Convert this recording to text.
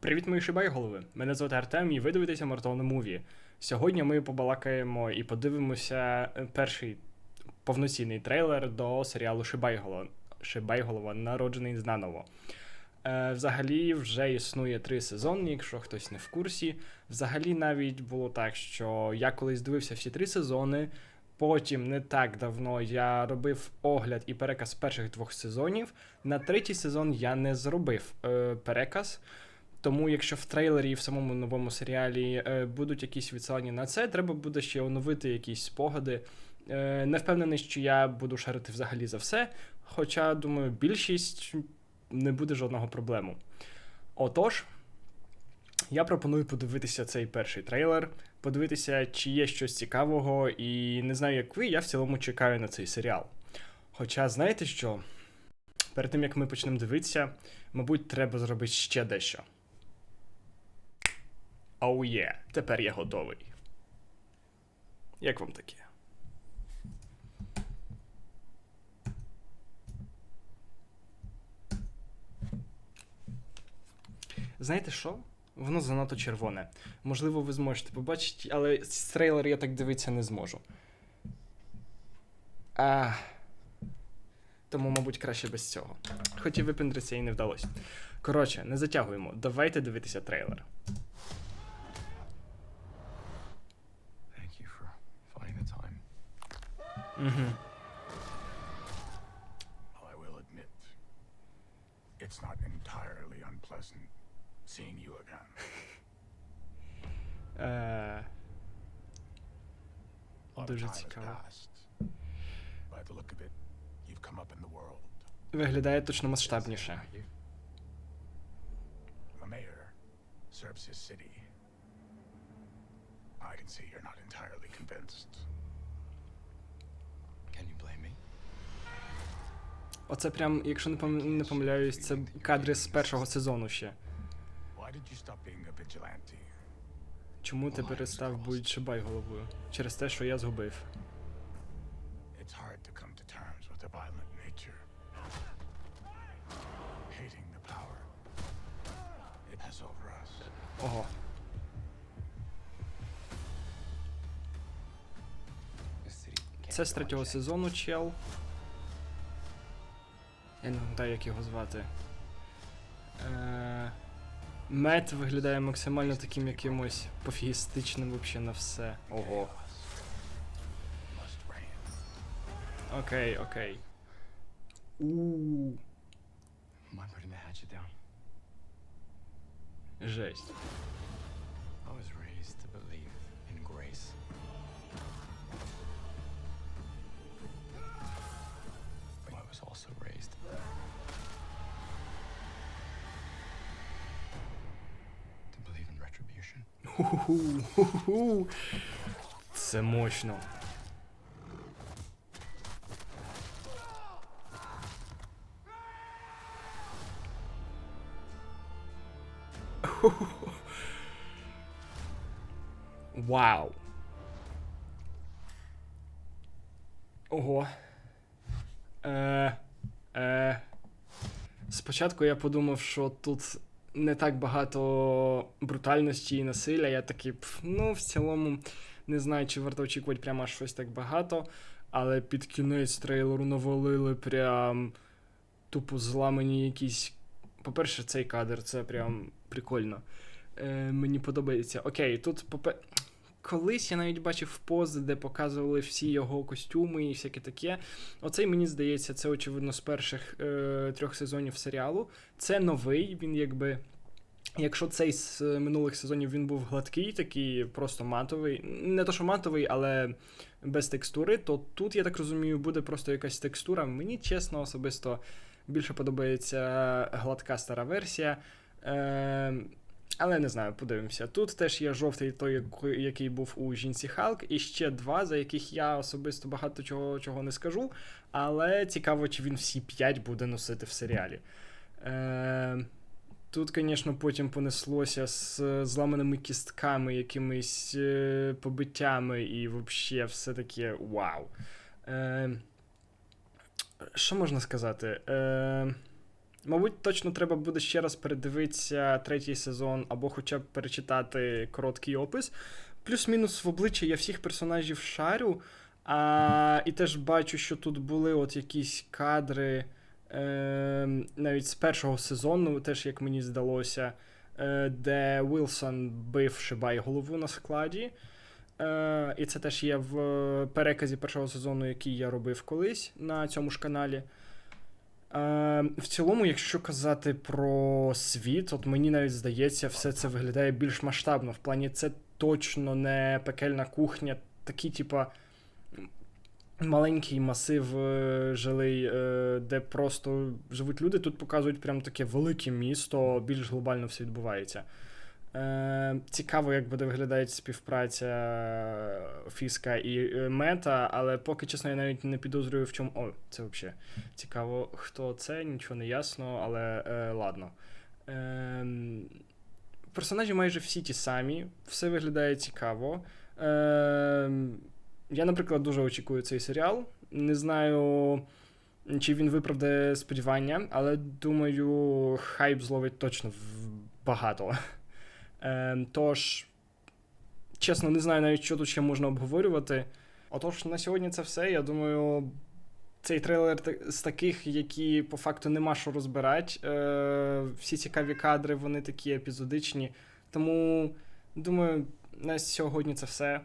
Привіт, мої шибайголови! Мене звати Артем, і ви дивитеся Мартовне Муві. Сьогодні ми побалакаємо і подивимося е, перший повноцінний трейлер до серіалу Шибайголова, Шибайголова народжений знаново. Е, взагалі вже існує три сезони, якщо хтось не в курсі. Взагалі навіть було так, що я колись дивився всі три сезони. Потім не так давно я робив огляд і переказ перших двох сезонів. На третій сезон я не зробив е, переказ. Тому, якщо в трейлері і в самому новому серіалі е, будуть якісь відсилання на це, треба буде ще оновити якісь спогади. Е, не впевнений, що я буду шарити взагалі за все. Хоча, думаю, більшість не буде жодного проблему. Отож, я пропоную подивитися цей перший трейлер, подивитися, чи є щось цікавого, і не знаю, як ви, я в цілому чекаю на цей серіал. Хоча, знаєте що? Перед тим як ми почнемо дивитися, мабуть, треба зробити ще дещо. Оу є, тепер я готовий. Як вам таке? Знаєте що? Воно занадто червоне. Можливо, ви зможете побачити, але з трейлера я так дивитися не зможу. А... Тому, мабуть, краще без цього. Хотів випендритися і не вдалося. Коротше, не затягуємо. Давайте дивитися трейлер. Угу. I will admit, it's not entirely unpleasant seeing you again. Е... A lot of Дуже time has цікаво. passed. By the look of it, you've come up in the world. Виглядає точно масштабніше. The mayor serves his city. I can see you're not entirely convinced. Оце прям, якщо не, пом... не помиляюсь, це кадри з першого сезону ще. Чому ти перестав бути шибай головою? Через те, що я згубив. It's Це з третього сезону чел. Я не пам'ятаю, як його звати. Е... Мет виглядає максимально таким якимось пофігістичним взагалі на все. Ого. Окей, окей. у Am I putting the hatchet down? Жесть. I was raised to believe Це мощно. Вау. Ого. Е, е, спочатку я подумав, що тут не так багато брутальності і насилля. Я такий, ну, в цілому, не знаю, чи варто очікувати прямо щось так багато. Але під кінець трейлеру навалили прям тупо зламані якісь. По-перше, цей кадр, це прям прикольно. Е, мені подобається. Окей, тут попе. Колись я навіть бачив пози, де показували всі його костюми і всяке таке. Оцей, мені здається, це очевидно з перших е, трьох сезонів серіалу. Це новий, він якби. Якщо цей з е, минулих сезонів він був гладкий, такий просто матовий, не то що матовий, але без текстури, то тут, я так розумію, буде просто якась текстура. Мені чесно, особисто більше подобається гладка стара версія. Е, але не знаю, подивимося. Тут теж є жовтий той, який- був у жінці Халк, і ще два, за яких я особисто багато чого, чого не скажу. Але цікаво, чи він всі п'ять буде носити в серіалі. Е, тут, звісно, потім понеслося з зламаними кістками, якимись е, побиттями, і взагалі все таке вау. Е, що можна сказати? Е, Мабуть, точно треба буде ще раз передивитися третій сезон, або хоча б перечитати короткий опис. Плюс-мінус в обличчя я всіх персонажів шарю. А, і теж бачу, що тут були от якісь кадри е, навіть з першого сезону, теж як мені здалося, е, де Вілсон бив Шибай голову на складі. Е, і це теж є в переказі першого сезону, який я робив колись на цьому ж каналі. Е, в цілому, якщо казати про світ, от мені навіть здається, все це виглядає більш масштабно. В плані це точно не пекельна кухня, такі, типа, маленький масив е, жилий, е, де просто живуть люди. Тут показують прям таке велике місто, більш глобально все відбувається. Е, цікаво, як буде виглядати співпраця Фіска і е, Мета, але поки чесно, я навіть не підозрюю, в чому. О, це взагалі цікаво, хто це, нічого не ясно, але е, ладно. Е, персонажі майже всі ті самі, все виглядає цікаво. Е, я, наприклад, дуже очікую цей серіал. Не знаю, чи він виправдає сподівання, але думаю, хайп зловить точно багато. Е, тож, чесно, не знаю навіть, що тут ще можна обговорювати. Отож, на сьогодні це все. Я думаю, цей трейлер з таких, які по факту нема що розбирати. Е, всі цікаві кадри, вони такі епізодичні. Тому, думаю, на сьогодні це все.